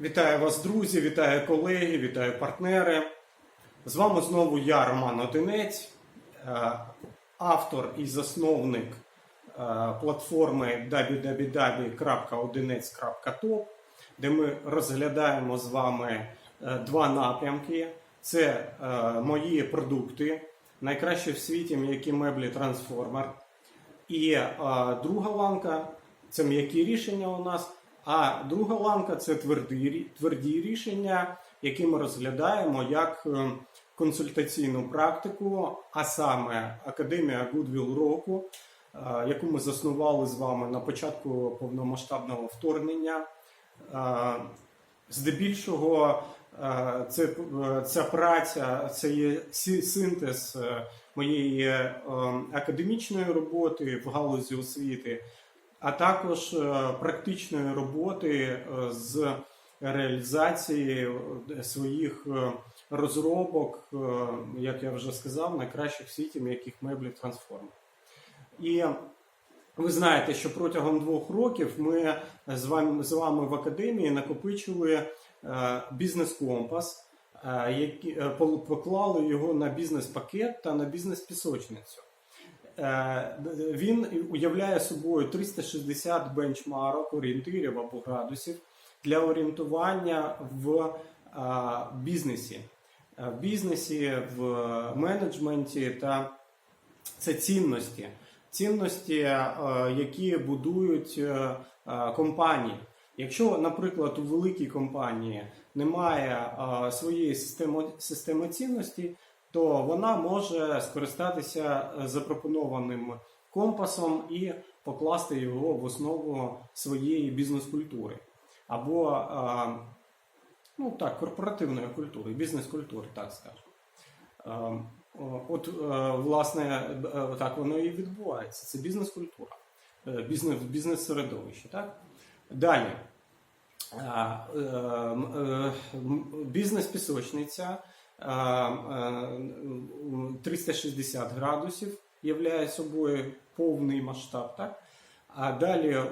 Вітаю вас, друзі, вітаю колеги, вітаю партнери. З вами знову я, Роман Одинець, е, автор і засновник е, платформи www.odinець.top, де ми розглядаємо з вами е, два напрямки: це мої продукти, найкраще в світі м'які меблі Трансформер. І друга ланка це м'які рішення у нас. А друга ланка це тверді, тверді рішення, які ми розглядаємо як е, консультаційну практику, а саме Академія Goodwill року, е, яку ми заснували з вами на початку повномасштабного вторгнення. Е, Здебільшого це, ця праця це є синтез моєї академічної роботи в галузі освіти, а також е, практичної роботи е, з реалізації е, своїх розробок, як я вже сказав, найкращих світі м'яких меблів трансформер. І ви знаєте, що протягом двох років ми з вами, з вами в академії накопичили бізнес-компас, поклали його на бізнес-пакет та на бізнес-пісочницю. Е, Він уявляє собою 360 бенчмарок, орієнтирів або градусів для орієнтування в е, бізнесі, Е, в бізнесі, в менеджменті та це цінності. Цінності, які будують компанії. Якщо, наприклад, у великій компанії немає своєї системи, системи цінностей, то вона може скористатися е, запропонованим компасом і покласти його в основу своєї бізнес-культури. Або е, ну, так, корпоративної культури, бізнес-культури, так скажемо. Е, От, власне, так воно і відбувається. Це бізнес-культура, бізнес, бізнес-середовище. Так? Далі. Бізнес-пісочниця 360 градусів являє собою повний масштаб. Так? А далі е,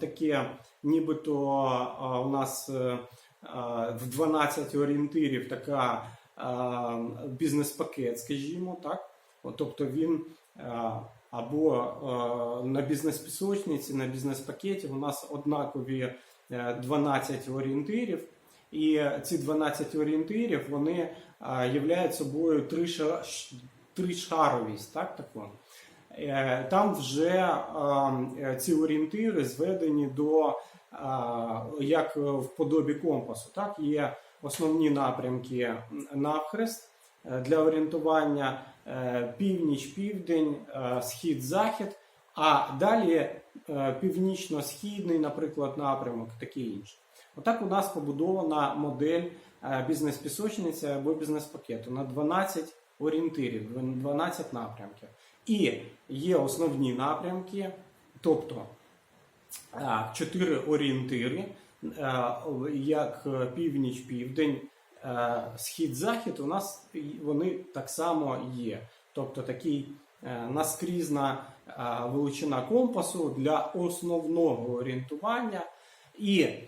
таке, нібито е, у нас е, е, в 12 орієнтирів така е, бізнес-пакет, скажімо так. Тобто він е, або е, на бізнес-пісочниці, на бізнес-пакеті у нас однакові е, 12 орієнтирів. І ці 12 орієнтирів вони являють собою тришаровість, так, таку. Е, Там вже е, ці орієнтири зведені до як в подобі компасу. Так? Є основні напрямки навхрест е, для орієнтування північ, південь, схід, захід, а далі північно-східний, наприклад, напрямок, таке інше. Отак у нас побудована модель е, бізнес-пісочниці або бізнес-пакету на 12 орієнтирів, 12 напрямків. І є основні напрямки, тобто а, чотири орієнтири, як північ, південь, схід, захід, у нас вони так само є. Тобто такий е, наскрізна величина компасу для основного орієнтування. І е,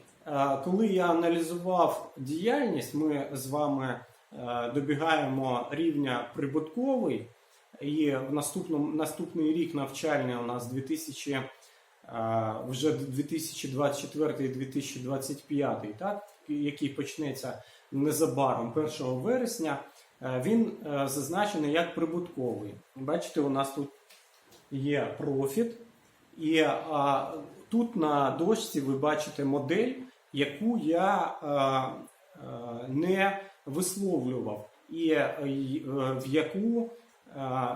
коли я аналізував діяльність, ми з вами е, добігаємо рівня прибутковий. І в наступному наступний рік навчальний у нас 2000, е, вже 2024-2025, так, який почнеться незабаром 1 вересня, е, він е, зазначений як прибутковий. Бачите, у нас тут є профіт, і а, тут на дошці ви бачите модель, яку я е, е, не висловлював, і е, в яку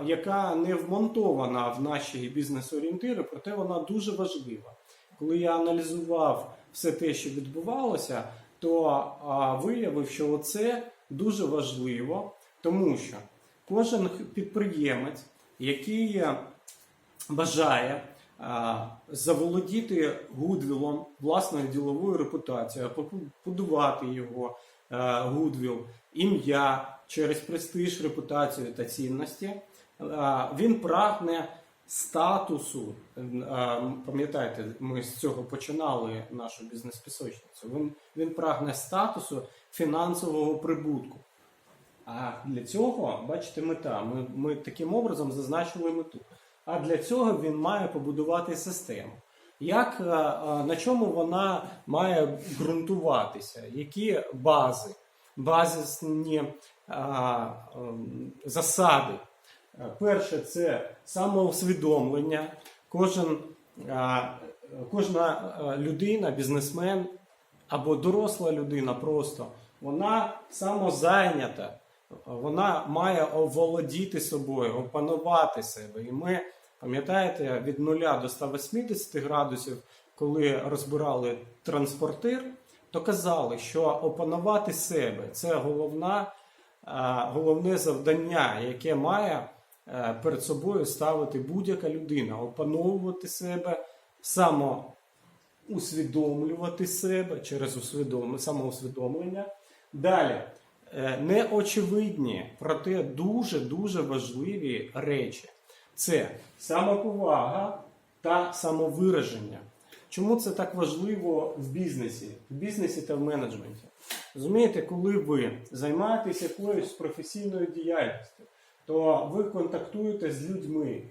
яка не вмонтована в наші бізнес-орієнтири, проте вона дуже важлива. Коли я аналізував все те, що відбувалося, то виявив, що це дуже важливо, тому що кожен підприємець, який бажає заволодіти гудвілом власною діловою репутацією, побудувати його е, гудвіл, ім'я через престиж, репутацію та цінності. Е, Він прагне статусу. Е, Пам'ятаєте, ми з цього починали нашу бізнес-пісочницю. Він, він прагне статусу фінансового прибутку. А для цього, бачите, мета. Ми, ми таким образом зазначили мету. А для цього він має побудувати систему. Як, е, е, на чому вона має ґрунтуватися? Які бази, базисні а, ем, засади? Е, Перше, це самоусвідомлення. Кожен, а, кожна е, людина, бізнесмен або доросла людина просто, вона самозайнята, вона має оволодіти собою, опанувати себе. І ми, пам'ятаєте, від 0 до 180 градусів, коли розбирали транспортир, то казали, що опанувати себе це головна, головне завдання, яке має е, перед собою ставити будь-яка людина, опановувати себе, самоусвідомлювати себе через усвідом... самоусвідомлення. Далі, е, неочевидні, проте дуже-дуже важливі речі. Це самоповага та самовираження. Чому це так важливо в бізнесі, в бізнесі та в менеджменті? Розумієте, коли ви займаєтесь якоюсь професійною діяльністю, то ви контактуєте з людьми,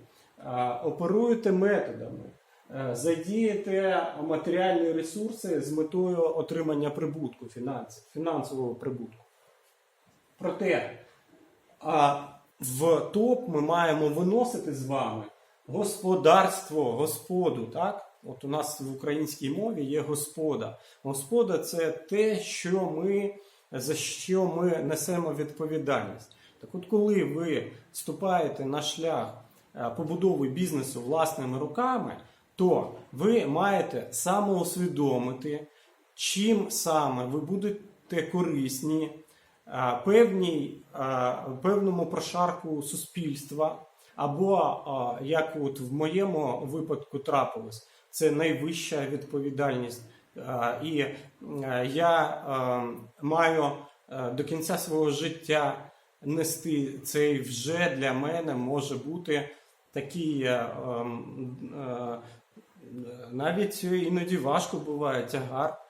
оперуєте методами, е, задієте матеріальні ресурси з метою отримання прибутку, фінансів, фінансового прибутку. Проте в топ ми маємо виносити з вами господарство, господу. так? От у нас в українській мові є господа. Господа це те, що ми, за що ми несемо відповідальність. Так от, коли ви вступаєте на шлях е, побудови бізнесу власними руками, то ви маєте самоусвідомити, чим саме ви будете корисні певній, е, певному прошарку суспільства, або, е, як от в моєму випадку трапилось, це найвища відповідальність. Е, І е, я е, маю е, до кінця свого життя нести цей вже для мене може бути такий е, ем, е, навіть іноді важко буває тягар е,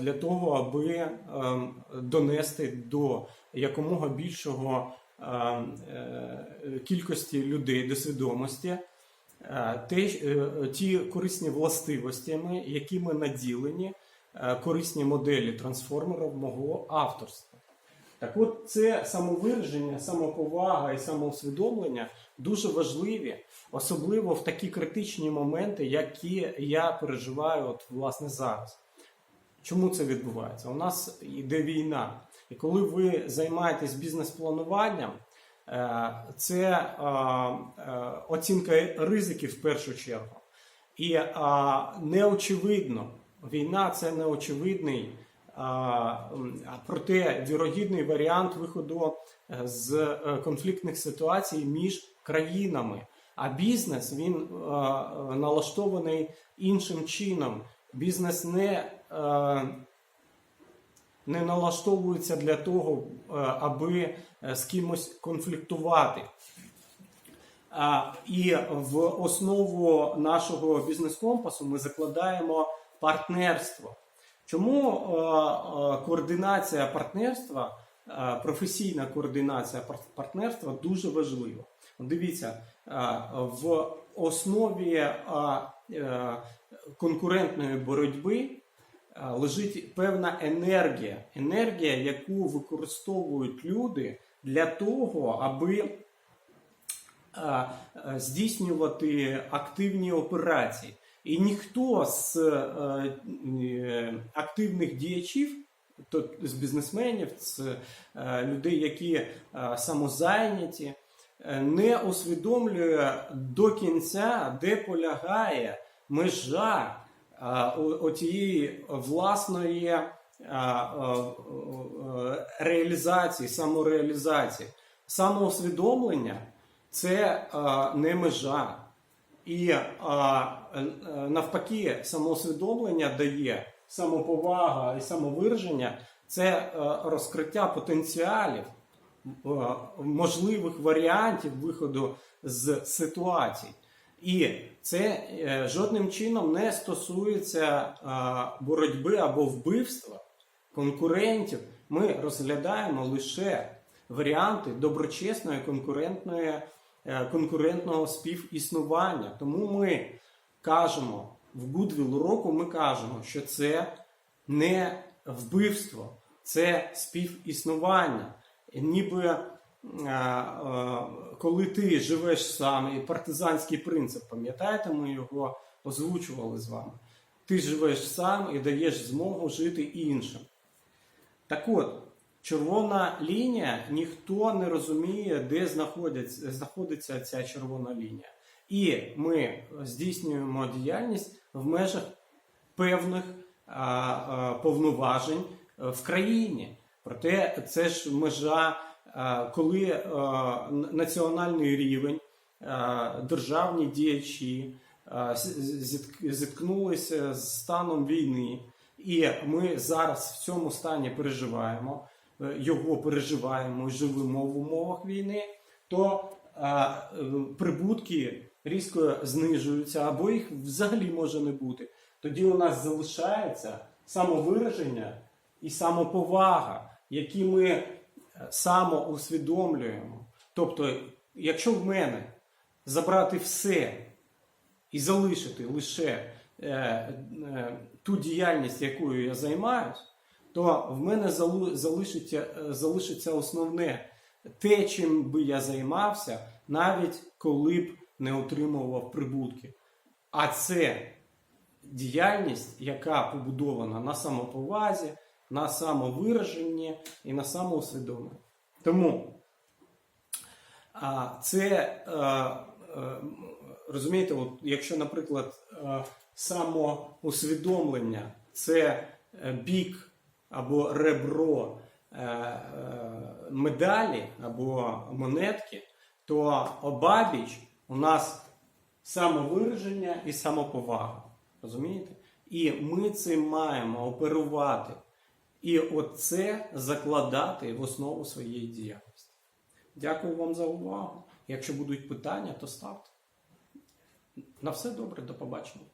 для того, аби ем, донести до якомога більшого ем, е, кількості людей до свідомості е, те, е, ті корисні властивостями, якими наділені е, корисні моделі трансформерів мого авторства. Так от це самовираження, самоповага і самоусвідомлення дуже важливі, особливо в такі критичні моменти, які я переживаю от, власне зараз. Чому це відбувається? У нас йде війна. І коли ви займаєтесь бізнес-плануванням, е, це е, е, оцінка ризиків в першу чергу. І неочевидно, війна це неочевидний, проте вірогідний варіант виходу з конфліктних ситуацій між країнами. А бізнес він налаштований іншим чином. Бізнес не, не налаштовується для того, е, аби е, з кимось конфліктувати. І в основу нашого бізнес-компасу ми закладаємо партнерство. Чому е, е, координація партнерства, е, професійна координація партнерства дуже важлива? Дивіться, е, в основі е, е, конкурентної боротьби е, лежить певна енергія, енергія, яку використовують люди для того, аби е, е, здійснювати активні операції. І ніхто з е, е, активних діячів, то з бізнесменів, з е, людей, які е, самозайняті, е, не усвідомлює до кінця, де полягає межа отієї власної реалізації, самореалізації. Самоусвідомлення це не межа. І е, навпаки, самоусвідомлення дає самоповага і самовираження це е, розкриття потенціалів, е, можливих варіантів виходу з ситуацій. І це е, жодним чином не стосується боротьби або вбивства конкурентів. Ми розглядаємо лише варіанти доброчесної конкурентної, е, конкурентного співіснування. Тому ми кажемо в Goodwill року, ми кажемо, що це не вбивство, це співіснування. Ніби коли ти живеш сам, і партизанський принцип, пам'ятаєте, ми його озвучували з вами. Ти живеш сам і даєш змогу жити іншим. Так от, червона лінія, ніхто не розуміє, де знаходиться, знаходиться ця червона лінія. І ми здійснюємо діяльність в межах певних а, а, повноважень е, в країні. Проте це ж межа, коли національний рівень, державні діячі зіткнулися з станом війни. І ми зараз в цьому стані переживаємо, е, його переживаємо і живемо в умовах війни, то е, прибутки різко знижуються, або їх взагалі може не бути. Тоді у нас залишається самовираження і самоповага, які ми е, самоусвідомлюємо. Тобто, якщо в мене забрати все і залишити лише е, е, ту діяльність, якою я займаюсь, то в мене залишиться, е, залишиться основне те, чим би я займався, навіть коли б не отримував прибутки. А це діяльність, яка побудована на самоповазі, на самовираженні і на самоусвідомленні. Тому це е, е, розумієте, от, якщо, наприклад, е, самоусвідомлення це бік або ребро медалі або монетки, то обабіч у нас самовираження і самоповага. Розумієте? І ми цим маємо оперувати. І оце закладати в основу своєї діяльності. Дякую вам за увагу. Якщо будуть питання, то ставте. На все добре, до побачення.